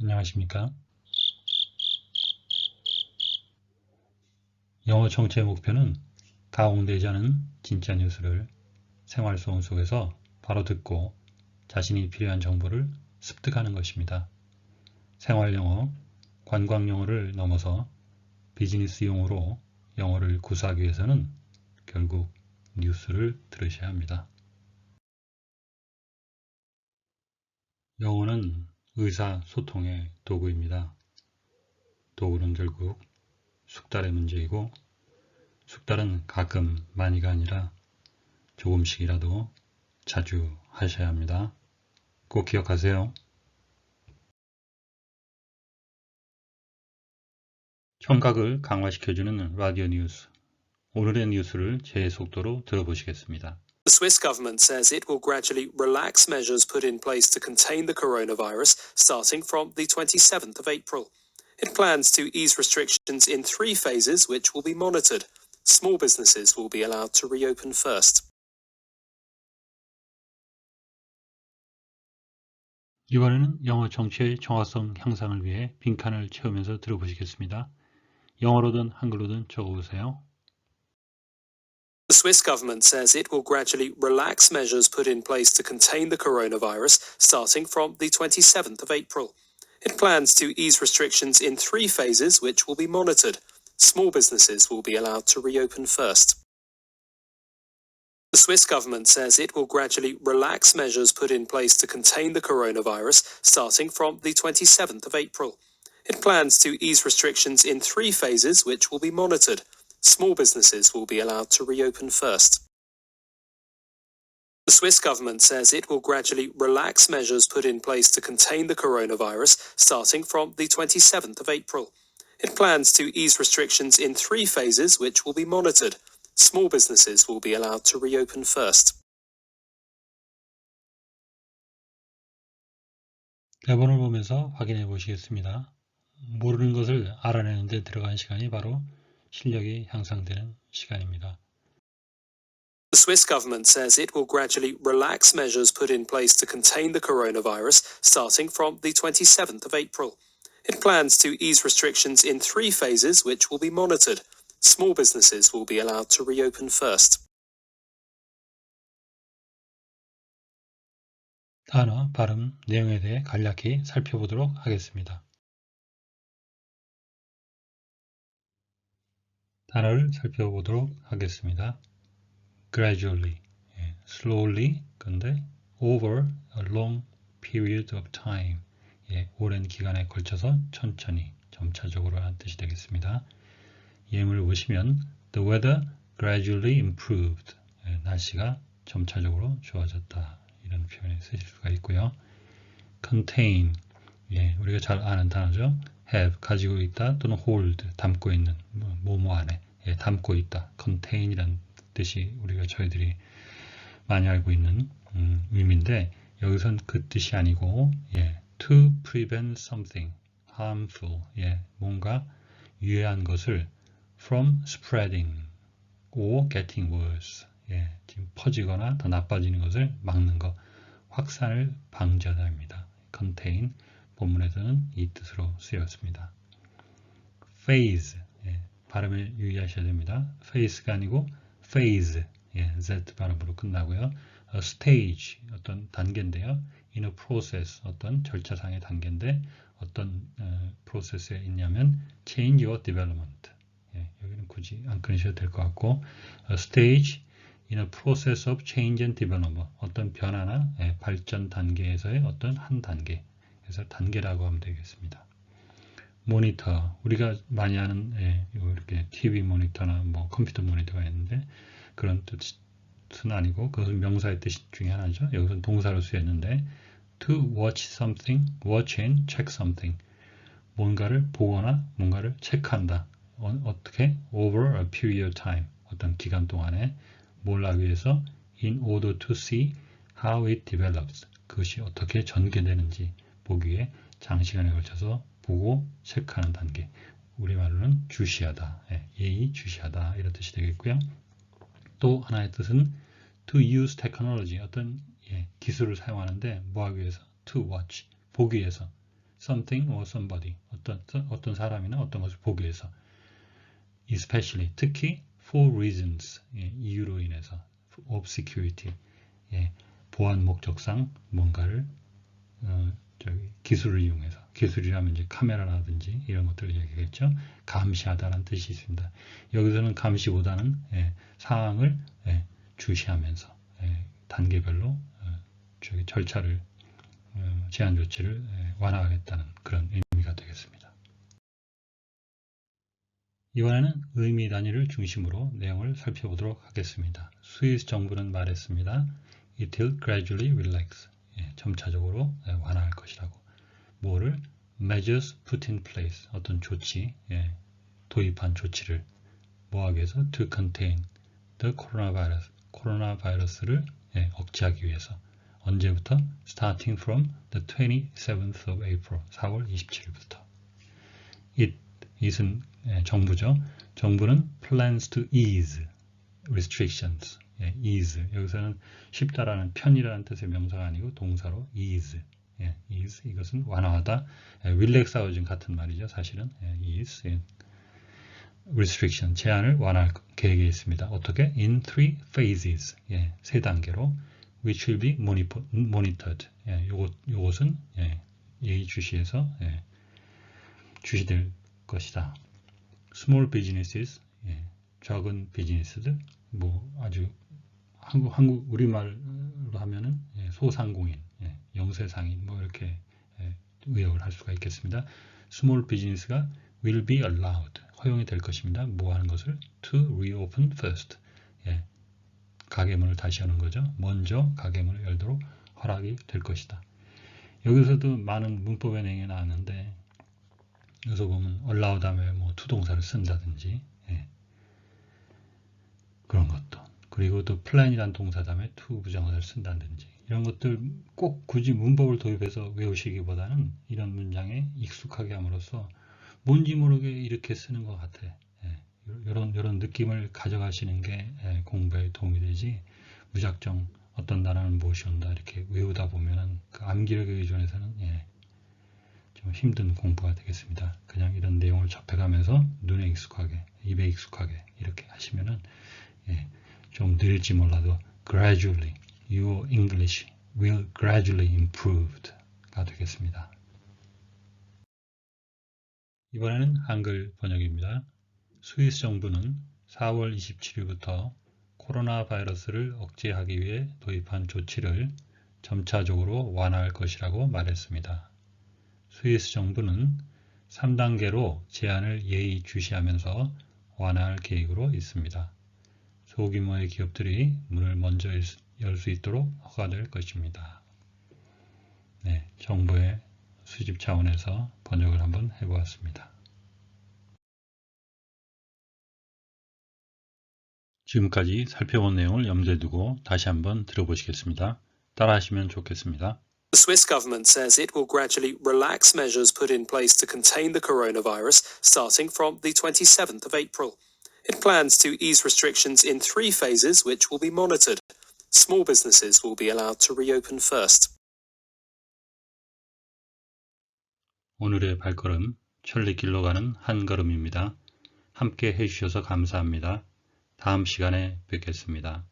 안녕하십니까? 영어 정체의 목표는 가공되지 않은 진짜 뉴스를 생활 소음 속에서 바로 듣고 자신이 필요한 정보를 습득하는 것입니다. 생활 영어, 관광 영어를 넘어서 비즈니스 용어로 영어를 구사하기 위해서는 결국 뉴스를 들으셔야 합니다. 영어는 의사소통의 도구입니다. 도구는 결국 숙달의 문제이고 숙달은 가끔 많이가 아니라 조금씩이라도 자주 하셔야 합니다. 꼭 기억하세요. 청각을 강화시켜주는 라디오 뉴스. 오늘의 뉴스를 제 속도로 들어보시겠습니다. The Swiss government says it will gradually relax measures put in place to contain the coronavirus starting from the 27th of April. It plans to ease restrictions in three phases, which will be monitored. Small businesses will be allowed to reopen first. 이번에는 영어 정치의 정확성 향상을 위해 빈칸을 채우면서 들어보시겠습니다. 영어로든 한글로든 적어보세요. The Swiss government says it will gradually relax measures put in place to contain the coronavirus starting from the 27th of April. It plans to ease restrictions in three phases, which will be monitored. Small businesses will be allowed to reopen first. The Swiss government says it will gradually relax measures put in place to contain the coronavirus starting from the 27th of April. It plans to ease restrictions in three phases, which will be monitored Small businesses will be allowed to reopen first. The Swiss government says it will gradually relax measures put in place to contain the coronavirus starting from the 27th of April. It plans to ease restrictions in three phases, which will be monitored. Small businesses will be allowed to reopen first. 대본을 보면서 확인해 보시겠습니다. 모르는 것을 알아내는 데 들어간 시간이 바로 실력이 향상되는 시간입니다. The Swiss government says it will gradually relax measures put in place to contain the coronavirus starting from the 27th of April. It plans to ease restrictions in three phases, which will be monitored. Small businesses will be allowed to reopen first. 단어, 발음, 내용에 대해 간략히 살펴보도록 하겠습니다. 단어를 살펴보도록 하겠습니다. gradually, 예, slowly, 근데 over a long period of time, 예, 오랜 기간에 걸쳐서 천천히, 점차적으로 하는 뜻이 되겠습니다. 예문을 보시면 the weather gradually improved, 예, 날씨가 점차적으로 좋아졌다. 이런 표현을 쓰실 수가 있고요. contain, 예, 우리가 잘 아는 단어죠. have, 가지고 있다 또는 hold, 담고 있는, 뭐뭐 뭐 안에 예, 담고 있다. contain이란 뜻이 우리가 저희들이 많이 알고 있는 음, 의미인데 여기선 그 뜻이 아니고 예, to prevent something harmful, 예, 뭔가 유해한 것을 from spreading or getting worse, 예, 지금 퍼지거나 더 나빠지는 것을 막는 것, 확산을 방지하다입니다. contain 본문에서는 이 뜻으로 쓰였습니다. phase 예, 발음을 유의하셔야 됩니다. phase가 아니고 phase 예, z 발음으로 끝나고요. a stage 어떤 단계인데요. in a process 어떤 절차상의 단계인데 어떤 어, 프로세스에 있냐면 change or development 예, 여기는 굳이 안 끊으셔도 될 것 같고 a stage in a process of change and development 어떤 변화나 예, 발전 단계에서의 어떤 한 단계 그래서 단계라고 하면 되겠습니다. 모니터 우리가 많이 하는 예, 이렇게 TV 모니터나 뭐 컴퓨터 모니터가 있는데 그런 뜻은 아니고 그것은 명사의 뜻 중에 하나죠. 여기서 동사로 쓰였는데 to watch something, watch and check something. 뭔가를 보거나 뭔가를 체크한다. 어, 떻게? over a period of time. 어떤 기간 동안에 뭘 하기 위해서? in order to see how it develops. 그것이 어떻게 전개되는지 보기 위해 장시간에 걸쳐서 보고 체크하는 단계. 우리말로는 주시하다, 예, 예의 주시하다. 이런 뜻이 되겠고요. 또 하나의 뜻은 to use technology, 어떤 예, 기술을 사용하는데 뭐 하기 위해서? to watch, 보기 위해서. something or somebody. 어떤 어떤 사람이나 어떤 것을 보기 위해서. especially. 특히 for reasons. 예, 이유로 인해서. of security. 예, 보안 목적상 뭔가를 어, 저기 기술을 이용해서 기술이라면 이제 카메라라든지 이런 것들을 얘기했죠. 감시하다라는 뜻이 있습니다. 여기서는 감시보다는 예, 상황을 예, 주시하면서 예, 단계별로 어, 저기 절차를 어, 제한 조치를 예, 완화하겠다는 그런 의미가 되겠습니다. 이번에는 의미 단위를 중심으로 내용을 살펴보도록 하겠습니다. 스위스 정부는 말했습니다. It will gradually relax. 예, 점차적으로 예, 완화할 것이라고. 뭐를? measures put in place. 어떤 조치, 예, 도입한 조치를 뭐하기 위해서? to contain the coronavirus. 코로나 바이러스를 예, 억제하기 위해서. 언제부터? starting from the 27th of April. 4월 27일부터. it, it은 예, 정부죠. 정부는 plans to ease restrictions. 예, ease. 여기서는 쉽다라는 편이라는 뜻의 명사가 아니고 동사로 ease. 예, ease. 이것은 완화하다. 예, relax하고 좀 같은 말이죠. 사실은 예, ease. 예. restriction. 제한을 완화할 계획에 있습니다. 어떻게? in three phases. 예, 세 단계로 which will be monitor- monitored. 예, 요것, 요것은 예, 예의 주시에서 예, 주시될 것이다. small businesses, 예, 작은 비즈니스들, 뭐 아주 한국 한국 우리말로 하면은 예, 소상공인, 예, 영세상인 뭐 이렇게 예, 의역을 할 수가 있겠습니다. small business가 will be allowed 허용이 될 것입니다. 뭐 하는 것을 to reopen first 예, 가게 문을 다시 하는 거죠. 먼저 가게 문을 열도록 허락이 될 것이다. 여기서도 많은 문법의 내용이 나왔는데 여기서 보면 allow 다음에 뭐 투동사를 쓴다든지 예. 그런 것도 그리고 또 plan이란 동사 다음에 to 부정사를 쓴다든지 이런 것들 꼭 굳이 문법을 도입해서 외우시기보다는 이런 문장에 익숙하게 함으로써 뭔지 모르게 이렇게 쓰는 것 같아. 예. 이런 이런 느낌을 가져가시는 게 예, 공부에 도움이 되지 무작정 어떤 나라는 무엇이 온다 이렇게 외우다 보면은 그 암기력에 의존해서는 예, 좀 힘든 공부가 되겠습니다. 그냥 이런 내용을 접해가면서 눈에 익숙하게, 입에 익숙하게 이렇게 하시면은 예, 좀 느릴지 몰라도 gradually your English will gradually improved가 되겠습니다. 이번에는 한글 번역입니다. 스위스 정부는 4월 27일부터 코로나 바이러스를 억제하기 위해 도입한 조치를 점차적으로 완화할 것이라고 말했습니다. 스위스 정부는 3단계로 제한을 예의주시하면서 완화할 계획으로 있습니다. 소규모의 기업들이 문을 먼저 열 수 있도록 허가될 것입니다. 네, 정부의 수집 차원에서 번역을 한번 해보았습니다. 지금까지 살펴본 내용을 염두에 두고 다시 한번 들어보시겠습니다. 따라하시면 좋겠습니다. The Swiss government says it will gradually relax measures put in place to contain the coronavirus starting from the 27th of April. It plans to ease restrictions in three phases, which will be monitored. Small businesses will be allowed to reopen first. 오늘의 발걸음 천리길로 가는 한 걸음입니다. 함께 해주셔서 감사합니다. 다음 시간에 뵙겠습니다.